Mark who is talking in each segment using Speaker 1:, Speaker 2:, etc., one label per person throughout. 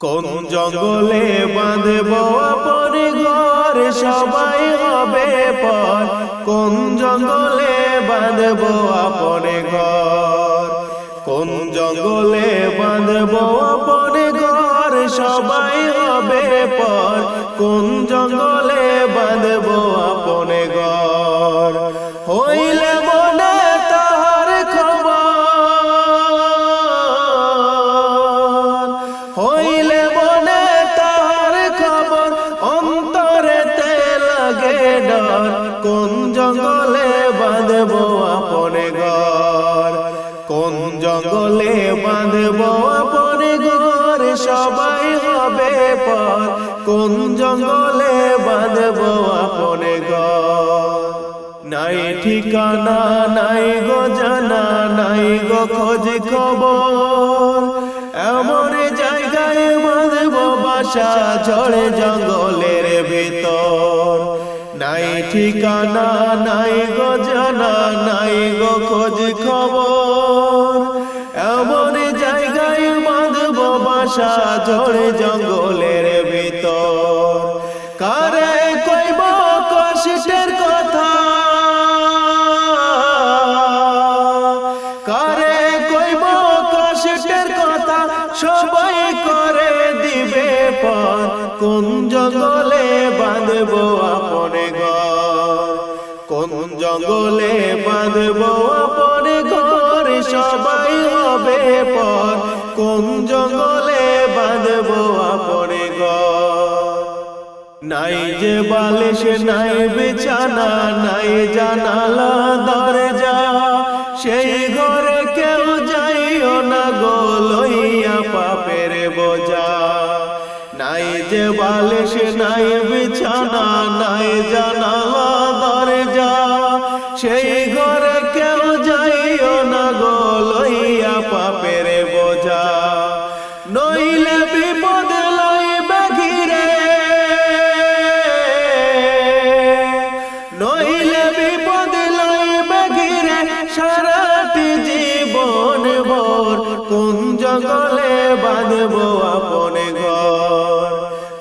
Speaker 1: কোন জঙ্গলে বাঁধব আপন ঘর সবাই হবে পর। কোন জঙ্গলে বাঁধব আপন ঘর? কোন জঙ্গলে বাঁধব আপন ঘর সবাই হবে পর। কোন জঙ্গলে বাঁধব আপন ঘর? বাঁধব আপনে ঘর? কোন জঙ্গলে বাঁধব আপনে ঘর? সবাই হবে পর কোন জঙ্গলে বাঁধব আপনে নাই ঠিকানা, নাই গো জানা, নাই গো খোঁজ খবর। এমন জায়গায় বাঁধব বাসা, ঝড়ে জঙ্গলের ভিতর। ঠিকানা নাই গো, জানা নাই গো, খোঁজ খবর। এমন জায়গায় বাঁধব বাসা ঝড়ে জঙ্গলের ভিতর। কারে কইব কষ্টের কথা? কারে কইব কষ্টের কথা? সবাই করে দিবে পর কোন জঙ্গলে বাঁধব আপনে কোন জঙ্গলে বাঁধব আপনে ঘর, সবাই হবে পর। কোন জঙ্গলে বাঁধব আপনে ঘর? নাই যে বালিশ, নাই বিছানা, নাই জানালা, দরজা। সেই ঘরে কেউ যাইও না গো, লইয়া পাপের বোঝা। নাই যে বালিশ, নাই বিছানা, নাই জানালা বাঁধব আপন ঘর?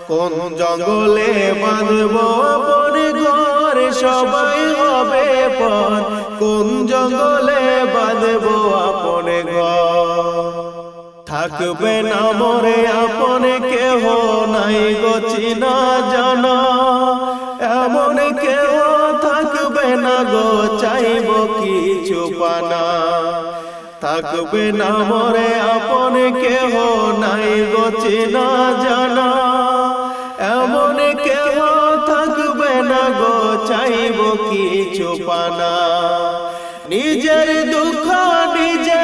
Speaker 1: কোন জঙ্গলে বাঁধব আপন ঘর? সবাই হবে পর। কোন জঙ্গলে বাঁধব আপন ঘর? থাকবে না মরে আপন কেহ নাই গো না থাকবে না মরে আপন কেহ নাই গো না জানা। এমন কেহ থাকবে না গো, চাইব কিছু পানা। নিজের দুঃখ নিজে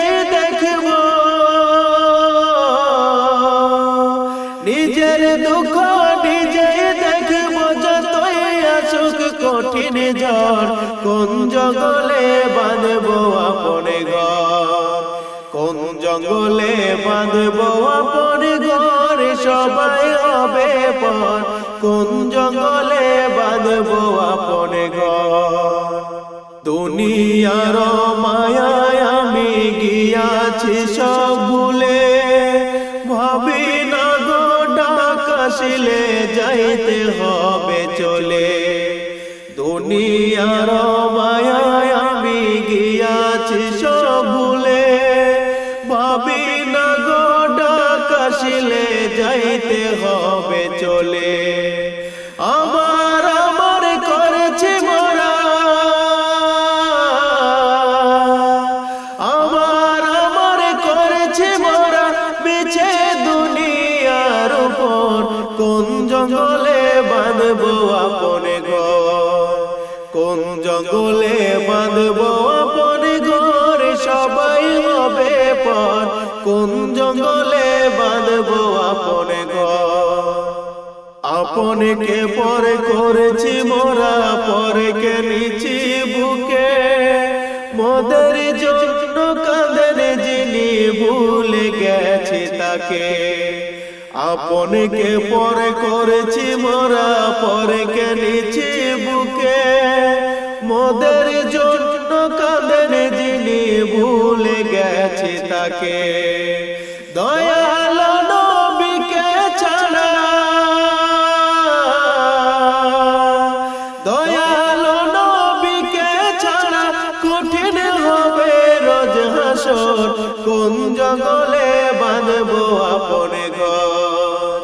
Speaker 1: জঙ্গলে বাঁধব আপনে ঘর, সবাই হবে পর। কোন জঙ্গলে বাঁধব আপনে ঘর? দুনিয়ার মায়ায় আমি গিয়াছি সব ভুলে। ভাবি না গো ডাকাশিলে যাইতে হবে চলে। দুনিয়ার মায়ায় চলে। আমার আমার করেছে মরা। আমার আমার করেছে মরা বেছে দুনিয়ার উপর। কোন জঙ্গলে বাঁধব আপনে কোন জঙ্গলে বাঁধব আপনে ঘর? সবাই হবে পর। কোন জঙ্গলে বাঁধব আপনে ঘর? আপনকে পরে করেছি মোরা, পরে কে নিচি বুকে। মোদের জন্য কাঁদেন যিনি ভুলে গেছে তাকে। আপনকে পরে করেছি মোরা, পরে কে নিচি বুকে। মোদের জন্য কাঁদেন যিনি ভুলে গেছে তাকে। দয়াল জঙ্গলে বাঁধবো আপনে ঘর?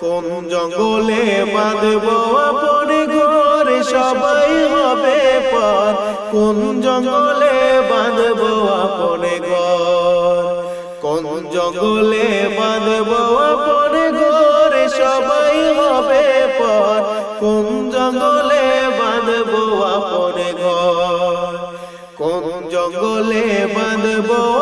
Speaker 1: কোন জঙ্গলে বাঁধবো আপনে ঘর? সবাই হবে পর। কোন জঙ্গলে বাঁধবো আপনে ঘর? কোন জঙ্গলে বাঁধবো আপনে ঘর? সবাই হবে পর। কোন জঙ্গলে বাঁধবো আপনে ঘর? কোন জঙ্গলে বাঁধবো